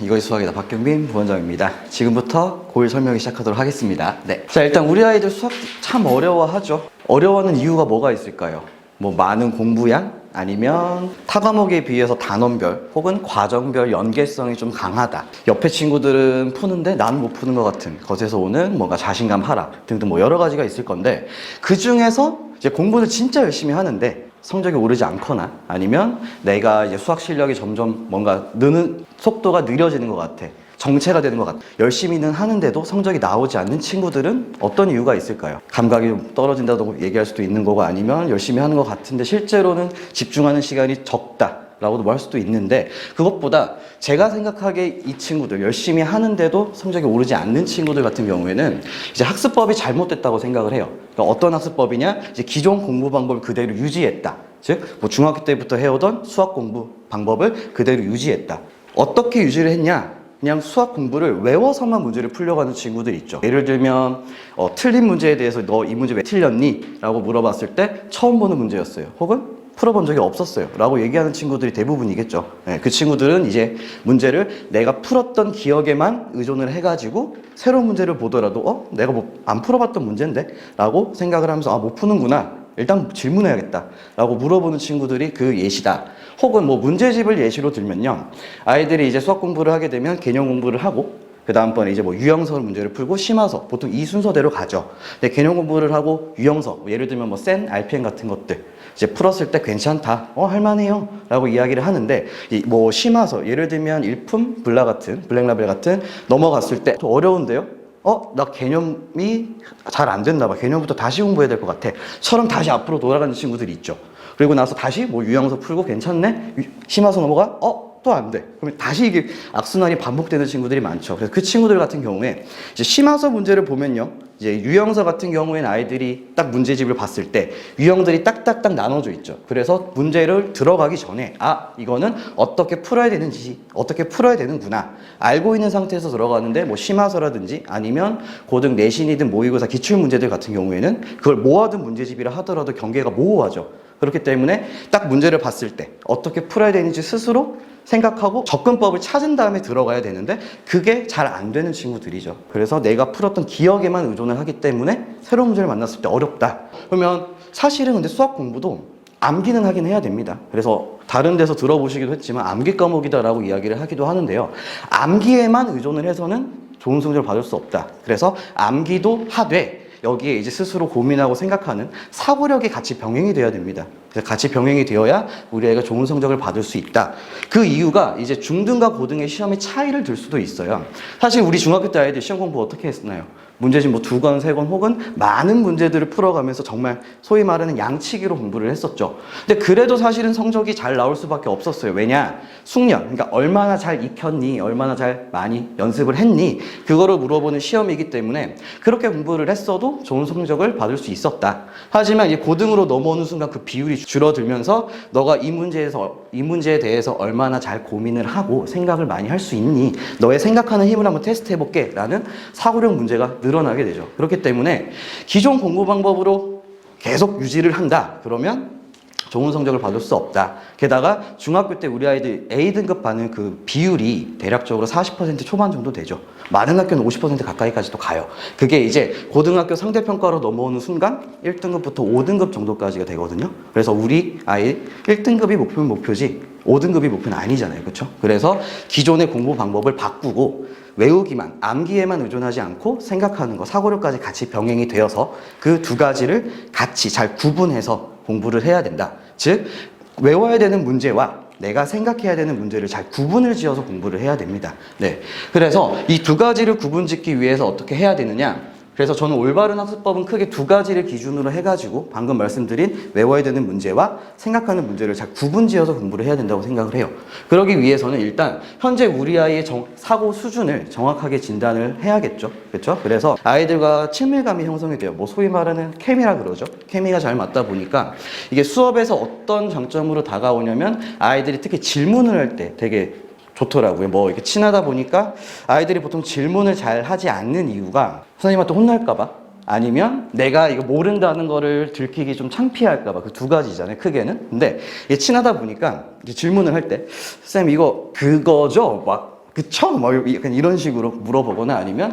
이것이 수학이다 박경민 부원장입니다. 지금부터 고일 설명이 시작하도록 하겠습니다. 네. 자, 일단 우리 아이들 수학 참 어려워하죠. 어려워하는 이유가 뭐가 있을까요? 뭐 많은 공부량 아니면 타 과목에 비해서 단원별 혹은 과정별 연계성이 좀 강하다. 옆에 친구들은 푸는데 나는 못 푸는 것 같은 것에서 오는 뭔가 자신감 하락 등등 뭐 여러 가지가 있을 건데 그 중에서 이제 공부를 진짜 열심히 하는데 성적이 오르지 않거나 아니면 내가 이제 수학 실력이 점점 뭔가 느는 속도가 느려지는 것 같아. 정체가 되는 것 같아. 열심히는 하는데도 성적이 나오지 않는 친구들은 어떤 이유가 있을까요? 감각이 좀 떨어진다고 얘기할 수도 있는 거고 아니면 열심히 하는 것 같은데 실제로는 집중하는 시간이 적다. 라고도 말할 수도 있는데 그것보다 제가 생각하기에 이 친구들 열심히 하는데도 성적이 오르지 않는 친구들 같은 경우에는 이제 학습법이 잘못됐다고 생각을 해요. 그러니까 어떤 학습법이냐? 이제 기존 공부 방법을 그대로 유지했다. 즉, 뭐 중학교 때부터 해오던 수학 공부 방법을 그대로 유지했다. 어떻게 유지를 했냐? 그냥 수학 공부를 외워서만 문제를 풀려고 하는 친구들 있죠. 예를 들면 어, 틀린 문제에 대해서 너 이 문제 왜 틀렸니? 라고 물어봤을 때 처음 보는 문제였어요. 혹은 풀어본 적이 없었어요. 라고 얘기하는 친구들이 대부분이겠죠. 네, 그 친구들은 이제 문제를 내가 풀었던 기억에만 의존을 해가지고 새로운 문제를 보더라도 어? 내가 뭐 안 풀어봤던 문제인데? 라고 생각을 하면서 아, 못 푸는구나. 일단 질문해야겠다. 라고 물어보는 친구들이 그 예시다. 혹은 뭐 문제집을 예시로 들면요. 아이들이 이제 수학 공부를 하게 되면 개념 공부를 하고 그 다음번에 이제 뭐 유형서 문제를 풀고 심화서 보통 이 순서대로 가죠. 근데 개념 공부를 하고 유형서 뭐 예를 들면 뭐 센 RPM 같은 것들 이제 풀었을 때 괜찮다, 어 할만해요, 라고 이야기를 하는데 이뭐 심화서 예를 들면 일품 블라 같은 블랙라벨 같은 넘어갔을 때 또 어려운데요. 어, 나 개념이 잘 안 됐나 봐. 개념부터 다시 공부해야 될 것 같아. 처럼 다시 앞으로 돌아가는 친구들이 있죠. 그리고 나서 다시 뭐 유형서 풀고 괜찮네? 유- 심화서 넘어가? 어? 또안 돼. 그러면 다시 이게 악순환이 반복되는 친구들이 많죠. 그래서 그 친구들 같은 경우에 이제 심화서 문제를 보면요. 이제 유형서 같은 경우에는 아이들이 딱 문제집을 봤을 때 유형들이 딱딱딱 나눠져 있죠. 그래서 문제를 들어가기 전에 아, 이거는 어떻게 풀어야 되는지, 어떻게 풀어야 되는구나. 알고 있는 상태에서 들어가는데 뭐 심화서라든지 아니면 고등 내신이든 모의고사 기출 문제들 같은 경우에는 그걸 모아둔 문제집이라 하더라도 경계가 모호하죠. 그렇기 때문에 딱 문제를 봤을 때 어떻게 풀어야 되는지 스스로 생각하고 접근법을 찾은 다음에 들어가야 되는데 그게 잘 안 되는 친구들이죠. 그래서 내가 풀었던 기억에만 의존을 하기 때문에 새로운 문제를 만났을 때 어렵다. 그러면 사실은 근데 수학 공부도 암기는 하긴 해야 됩니다. 그래서 다른 데서 들어보시기도 했지만 암기 과목이다라고 이야기를 하기도 하는데요. 암기에만 의존을 해서는 좋은 성적을 받을 수 없다. 그래서 암기도 하되 여기에 이제 스스로 고민하고 생각하는 사고력이 같이 병행이 돼야 됩니다. 그래서 같이 병행이 되어야 우리 애가 좋은 성적을 받을 수 있다. 그 이유가 이제 중등과 고등의 시험의 차이를 들 수도 있어요. 사실 우리 중학교 때 아이들 시험 공부 어떻게 했나요? 문제집 뭐 두 권, 세 권 혹은 많은 문제들을 풀어가면서 정말 소위 말하는 양치기로 공부를 했었죠. 근데 그래도 사실은 성적이 잘 나올 수밖에 없었어요. 왜냐? 숙련. 그러니까 얼마나 잘 익혔니? 얼마나 잘 많이 연습을 했니? 그거를 물어보는 시험이기 때문에 그렇게 공부를 했어도 좋은 성적을 받을 수 있었다. 하지만 이제 고등으로 넘어오는 순간 그 비율이 줄어들면서 너가 이 문제에서 이 문제에 대해서 얼마나 잘 고민을 하고 생각을 많이 할 수 있니? 너의 생각하는 힘을 한번 테스트 해볼게. 라는 사고력 문제가 늘 어나게 되죠. 그렇기 때문에 기존 공부 방법으로 계속 유지를 한다. 그러면 좋은 성적을 받을 수 없다. 게다가 중학교 때 우리 아이들 A등급 받는 그 비율이 대략적으로 40% 초반 정도 되죠. 많은 학교는 50% 가까이까지도 가요. 그게 이제 고등학교 상대평가로 넘어오는 순간 1등급부터 5등급 정도까지가 되거든요. 그래서 우리 아이 1등급이 목표면 목표지 5등급이 목표는 아니잖아요. 그렇죠? 그래서 기존의 공부 방법을 바꾸고 외우기만, 암기에만 의존하지 않고 생각하는 거, 사고력까지 같이 병행이 되어서 그 두 가지를 같이 잘 구분해서 공부를 해야 된다. 즉, 외워야 되는 문제와 내가 생각해야 되는 문제를 잘 구분을 지어서 공부를 해야 됩니다. 네. 그래서 이 두 가지를 구분 짓기 위해서 어떻게 해야 되느냐? 그래서 저는 올바른 학습법은 크게 두 가지를 기준으로 해가지고 방금 말씀드린 외워야 되는 문제와 생각하는 문제를 잘 구분지어서 공부를 해야 된다고 생각을 해요. 그러기 위해서는 일단 현재 우리 아이의 정- 사고 수준을 정확하게 진단을 해야겠죠. 그렇죠? 그래서 아이들과 친밀감이 형성이 돼요. 뭐 소위 말하는 케미라 그러죠. 케미가 잘 맞다 보니까 이게 수업에서 어떤 장점으로 다가오냐면 아이들이 특히 질문을 할 때 되게 좋더라고요. 뭐 이렇게 친하다 보니까 아이들이 보통 질문을 잘 하지 않는 이유가 선생님한테 혼날까봐 아니면 내가 이거 모른다는 거를 들키기 좀 창피할까봐 그 두 가지잖아요. 크게는. 근데 이게 친하다 보니까 질문을 할때쌤 이거 그거죠? 막 그쵸? 뭐 약간 이런 식으로 물어보거나 아니면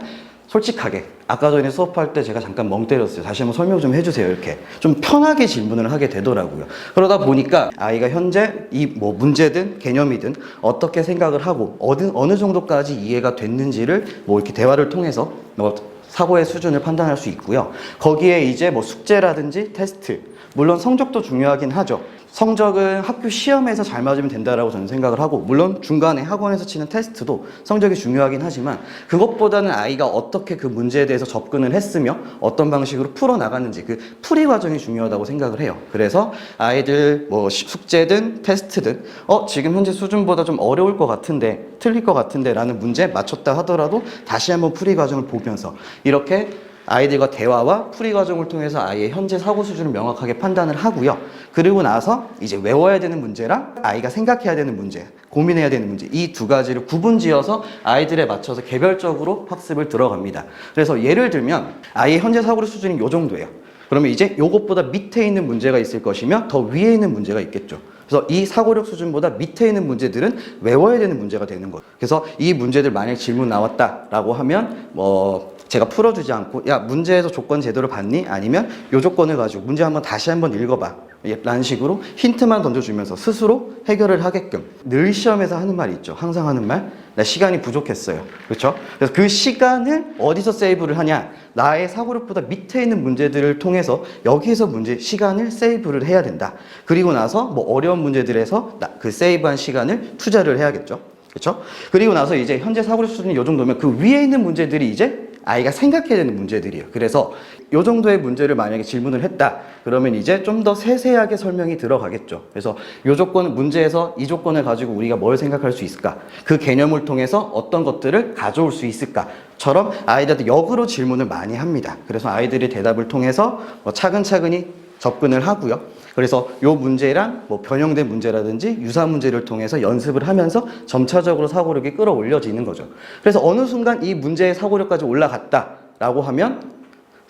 솔직하게 아까 전에 수업할 때 제가 잠깐 멍 때렸어요. 다시 한번 설명 좀 해주세요. 이렇게 좀 편하게 질문을 하게 되더라고요. 그러다 보니까 아이가 현재 이 뭐 문제든 개념이든 어떻게 생각을 하고 어느 어느 정도까지 이해가 됐는지를 뭐 이렇게 대화를 통해서 뭐 사고의 수준을 판단할 수 있고요. 거기에 이제 뭐 숙제라든지 테스트, 물론 성적도 중요하긴 하죠. 성적은 학교 시험에서 잘 맞으면 된다라고 저는 생각을 하고, 물론 중간에 학원에서 치는 테스트도 성적이 중요하긴 하지만, 그것보다는 아이가 어떻게 그 문제에 대해서 접근을 했으며, 어떤 방식으로 풀어나갔는지, 그 풀이 과정이 중요하다고 생각을 해요. 그래서 아이들 뭐 시- 숙제든 테스트든, 어, 지금 현재 수준보다 좀 어려울 것 같은데, 틀릴 것 같은데 라는 문제 맞췄다 하더라도 다시 한번 풀이 과정을 보면서, 이렇게 아이들과 대화와 풀이 과정을 통해서 아이의 현재 사고 수준을 명확하게 판단을 하고요. 그리고 나서 이제 외워야 되는 문제랑 아이가 생각해야 되는 문제, 고민해야 되는 문제, 이 두 가지를 구분지어서 아이들에 맞춰서 개별적으로 학습을 들어갑니다. 그래서 예를 들면 아이의 현재 사고 수준이 요 정도예요. 그러면 이제 요것보다 밑에 있는 문제가 있을 것이며 더 위에 있는 문제가 있겠죠. 그래서 이 사고력 수준보다 밑에 있는 문제들은 외워야 되는 문제가 되는 거예요. 그래서 이 문제들 만약 질문 나왔다라고 하면 뭐 제가 풀어주지 않고 야 문제에서 조건 제대로 봤니? 아니면 요 조건을 가지고 문제 한번 다시 한번 읽어봐. 예, 라는 식으로 힌트만 던져주면서 스스로 해결을 하게끔 늘 시험에서 하는 말이 있죠. 항상 하는 말. 나 시간이 부족했어요. 그렇죠? 그래서 그 시간을 어디서 세이브를 하냐? 나의 사고력보다 밑에 있는 문제들을 통해서 여기에서 문제 시간을 세이브를 해야 된다. 그리고 나서 뭐 어려운 문제들에서 나- 그 세이브한 시간을 투자를 해야겠죠. 그렇죠? 그리고 나서 이제 현재 사고력 수준이 이 정도면 그 위에 있는 문제들이 이제 아이가 생각해야 되는 문제들이에요. 그래서 이 정도의 문제를 만약에 질문을 했다. 그러면 이제 좀 더 세세하게 설명이 들어가겠죠. 그래서 이 조건 문제에서 이 조건을 가지고 우리가 뭘 생각할 수 있을까? 그 개념을 통해서 어떤 것들을 가져올 수 있을까?처럼 아이들한테 역으로 질문을 많이 합니다. 그래서 아이들이 대답을 통해서 뭐 차근차근히 접근을 하고요. 그래서 요 문제랑 뭐 변형된 문제라든지 유사 문제를 통해서 연습을 하면서 점차적으로 사고력이 끌어올려지는 거죠. 그래서 어느 순간 이 문제의 사고력까지 올라갔다라고 하면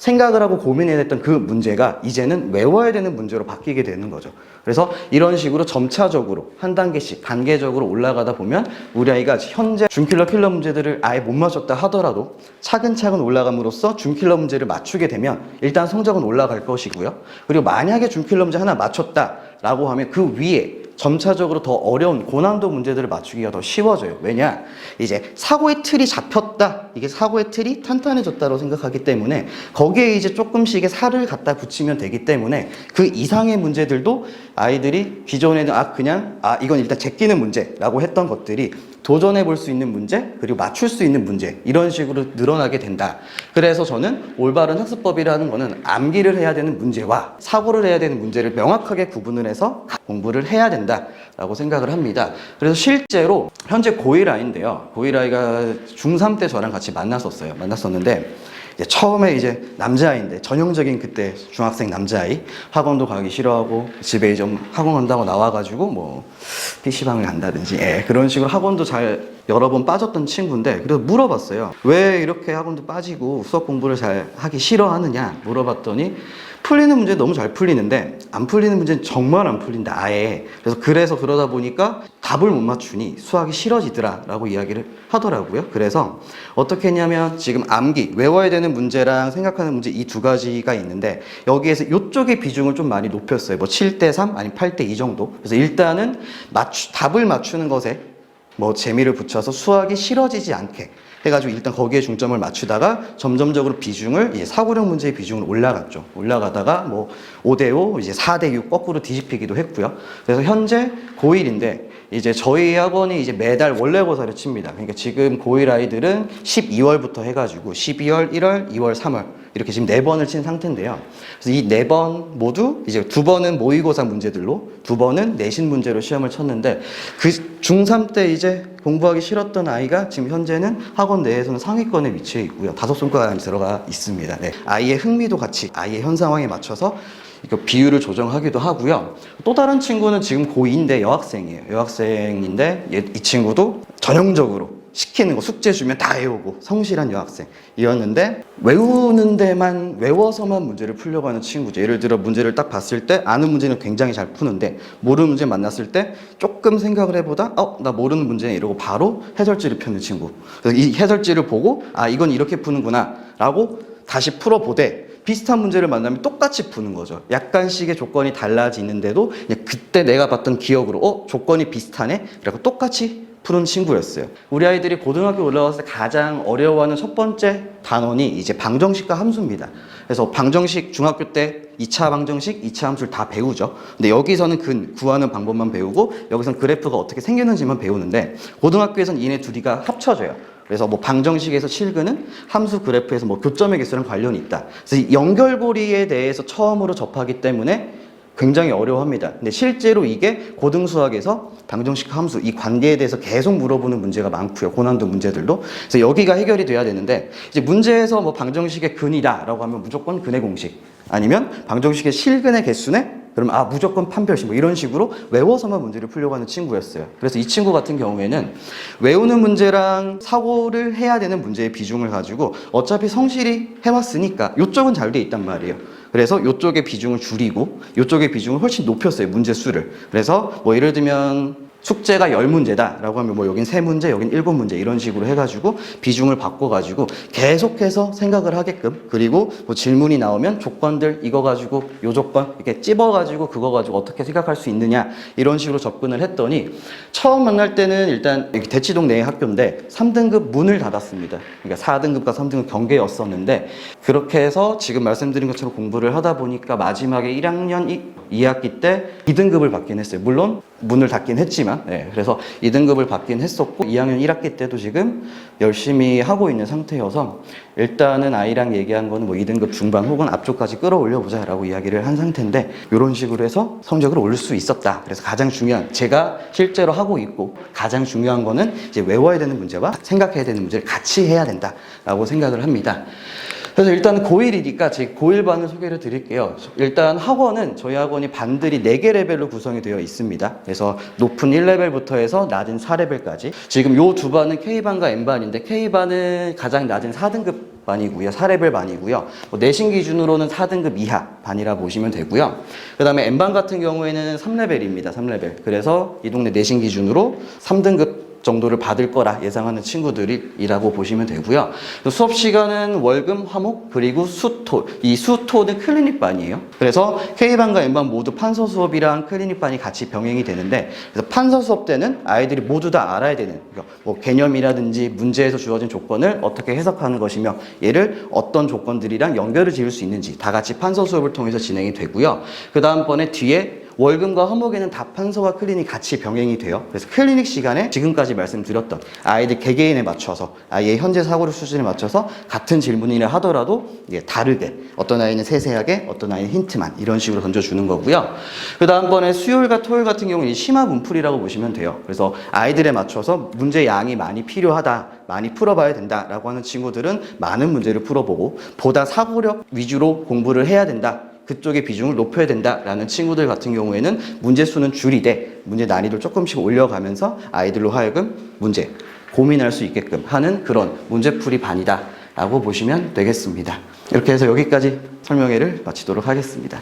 생각을 하고 고민해야 했던 그 문제가 이제는 외워야 되는 문제로 바뀌게 되는 거죠. 그래서 이런 식으로 점차적으로 한 단계씩 단계적으로 올라가다 보면 우리 아이가 현재 준킬러 킬러 문제들을 아예 못 맞췄다 하더라도 차근차근 올라감으로써 준킬러 문제를 맞추게 되면 일단 성적은 올라갈 것이고요. 그리고 만약에 준킬러 문제 하나 맞췄다라고 하면 그 위에 점차적으로 더 어려운 고난도 문제들을 맞추기가 더 쉬워져요. 왜냐? 이제 사고의 틀이 잡혔다. 이게 사고의 틀이 탄탄해졌다고 생각하기 때문에 거기에 이제 조금씩의 살을 갖다 붙이면 되기 때문에 그 이상의 문제들도 아이들이 기존에는 아, 그냥 아, 이건 일단 제끼는 문제라고 했던 것들이 도전해 볼 수 있는 문제, 그리고 맞출 수 있는 문제, 이런 식으로 늘어나게 된다. 그래서 저는 올바른 학습법이라는 거는 암기를 해야 되는 문제와 사고를 해야 되는 문제를 명확하게 구분을 해서 공부를 해야 된다라고 생각을 합니다. 그래서 실제로 현재 고1 아이인데요. 고1 아이가 중3 때 저랑 같이 만났었어요. 만났었는데, 이제 처음에 이제 남자아이인데 전형적인 그때 중학생 남자아이 학원도 가기 싫어하고 집에 좀 학원 간다고 나와가지고 뭐 PC방을 간다든지 예, 그런 식으로 학원도 잘 여러 번 빠졌던 친구인데 그래서 물어봤어요. 왜 이렇게 학원도 빠지고 수업 공부를 잘 하기 싫어하느냐 물어봤더니 풀리는 문제 너무 잘 풀리는데 안 풀리는 문제는 정말 안 풀린다 아예. 그래서 그래서 그러다 보니까 답을 못 맞추니 수학이 싫어지더라 라고 이야기를 하더라고요. 그래서 어떻게 했냐면 지금 암기 외워야 되는 문제랑 생각하는 문제 이 두 가지가 있는데 여기에서 이쪽의 비중을 좀 많이 높였어요. 뭐 7대 3 아니면 8대 2 정도. 그래서 일단은 맞추, 답을 맞추는 것에 뭐 재미를 붙여서 수학이 싫어지지 않게 해가지고 일단 거기에 중점을 맞추다가 점점적으로 비중을 이제 사고력 문제의 비중을 올라갔죠. 올라가다가 뭐 5대5 이제 4대6 거꾸로 뒤집히기도 했고요. 그래서 현재 고1인데 이제 저희 학원이 이제 매달 원래고사를 칩니다. 그러니까 지금 고1 아이들은 12월부터 해가지고 12월, 1월, 2월, 3월 이렇게 지금 네 번을 친 상태인데요. 그래서 이 네 번 모두 이제 두 번은 모의고사 문제들로 두 번은 내신 문제로 시험을 쳤는데 그 중3 때 이제 공부하기 싫었던 아이가 지금 현재는 학원 내에서는 상위권에 위치해 있고요. 다섯 손가락 안에 들어가 있습니다. 네. 아이의 흥미도 같이 아이의 현 상황에 맞춰서 비율을 조정하기도 하고요. 또 다른 친구는 지금 고2인데 여학생이에요. 여학생인데 얘- 이 친구도 전형적으로 시키는 거 숙제 주면 다 외우고 성실한 여학생이었는데 외우는 데만 외워서만 문제를 풀려고 하는 친구죠. 예를 들어 문제를 딱 봤을 때 아는 문제는 굉장히 잘 푸는데 모르는 문제 만났을 때 조금 생각을 해보다 어 나 모르는 문제네 이러고 바로 해설지를 펴는 친구. 그래서 이 해설지를 보고 아 이건 이렇게 푸는구나라고 다시 풀어보되 비슷한 문제를 만나면 똑같이 푸는 거죠. 약간씩의 조건이 달라지는데도 그때 내가 봤던 기억으로 어 조건이 비슷하네. 그래고 똑같이 푸는 친구였어요. 우리 아이들이 고등학교 올라왔을 때 가장 어려워하는 첫 번째 단원이 이제 방정식과 함수입니다. 그래서 방정식 중학교 때 2차 방정식, 2차 함수를 다 배우죠. 근데 여기서는 근 구하는 방법만 배우고 여기서는 그래프가 어떻게 생기는지만 배우는데 고등학교에서는 이네 둘이가 합쳐져요. 그래서 뭐 방정식에서 실근은 함수 그래프에서 뭐 교점의 개수랑 관련이 있다. 그래서 이 연결고리에 대해서 처음으로 접하기 때문에 굉장히 어려워합니다. 근데 실제로 이게 고등수학에서 방정식 함수 이 관계에 대해서 계속 물어보는 문제가 많고요. 고난도 문제들도. 그래서 여기가 해결이 돼야 되는데 이제 문제에서 뭐 방정식의 근이다라고 하면 무조건 근의 공식 아니면 방정식의 실근의 개수네 그러면 아 무조건 판별식 뭐 이런 식으로 외워서만 문제를 풀려고 하는 친구였어요. 그래서 이 친구 같은 경우에는 외우는 문제랑 사고를 해야 되는 문제의 비중을 가지고 어차피 성실히 해왔으니까 이쪽은 잘 돼 있단 말이에요. 그래서 이쪽의 비중을 줄이고 이쪽의 비중을 훨씬 높였어요. 문제 수를. 그래서 뭐 예를 들면 숙제가 10문제다라고 하면 뭐 여긴 3문제, 여긴 7문제 이런 식으로 해가지고 비중을 바꿔가지고 계속해서 생각을 하게끔 그리고 뭐 질문이 나오면 조건들 이거 가지고 요 조건 이렇게 찝어가지고 그거 가지고 어떻게 생각할 수 있느냐 이런 식으로 접근을 했더니 처음 만날 때는 일단 대치동 내 학교인데 3등급 문을 닫았습니다. 그러니까 4등급과 3등급 경계였었는데 그렇게 해서 지금 말씀드린 것처럼 공부를 하다 보니까 마지막에 1학년 2, 학기 때 2등급을 받긴 했어요. 물론 문을 닫긴 했지만 네, 그래서 2등급을 받긴 했었고 2학년 1학기 때도 지금 열심히 하고 있는 상태여서 일단은 아이랑 얘기한 거는 뭐 2등급 중반 혹은 앞쪽까지 끌어올려 보자라고 이야기를 한 상태인데 이런 식으로 해서 성적을 올릴 수 있었다. 그래서 가장 중요한 제가 실제로 하고 있고 가장 중요한 거는 이제 외워야 되는 문제와 생각해야 되는 문제를 같이 해야 된다라고 생각을 합니다. 그래서 일단 고1이니까 제 고1반을 소개를 드릴게요. 일단 학원은 저희 학원이 반들이 4개 레벨로 구성이 되어 있습니다. 그래서 높은 1레벨부터 해서 낮은 4레벨까지. 지금 요 두 반은 K반과 M반인데 K반은 가장 낮은 4등급 반이고요. 4레벨 반이고요. 뭐 내신 기준으로는 4등급 이하 반이라 보시면 되고요. 그 다음에 M반 같은 경우에는 3레벨입니다. 3레벨. 그래서 이 동네 내신 기준으로 3등급 정도를 받을 거라 예상하는 친구들이라고 보시면 되고요. 수업 시간은 월금, 화목, 그리고 수토. 이 수토는 클리닉반이에요. 그래서 K반과 M반 모두 판서 수업이랑 클리닉반이 같이 병행이 되는데, 그래서 판서 수업 때는 아이들이 모두 다 알아야 되는, 그러니까 뭐 개념이라든지 문제에서 주어진 조건을 어떻게 해석하는 것이며, 얘를 어떤 조건들이랑 연결을 지을 수 있는지 다 같이 판서 수업을 통해서 진행이 되고요. 그 다음번에 뒤에 월금과 화목에는 다 판서와 클리닉 같이 병행이 돼요. 그래서 클리닉 시간에 지금까지 말씀드렸던 아이들 개개인에 맞춰서 아이의 현재 사고력 수준에 맞춰서 같은 질문이라 하더라도 이게 다르게 어떤 아이는 세세하게 어떤 아이는 힌트만 이런 식으로 던져주는 거고요. 그 다음번에 수요일과 토요일 같은 경우는 심화 문풀이라고 보시면 돼요. 그래서 아이들에 맞춰서 문제 양이 많이 필요하다. 많이 풀어봐야 된다라고 하는 친구들은 많은 문제를 풀어보고 보다 사고력 위주로 공부를 해야 된다. 그쪽의 비중을 높여야 된다라는 친구들 같은 경우에는 문제 수는 줄이되 문제 난이도를 조금씩 올려가면서 아이들로 하여금 문제 고민할 수 있게끔 하는 그런 문제풀이 반이다 라고 보시면 되겠습니다. 이렇게 해서 여기까지 설명회를 마치도록 하겠습니다.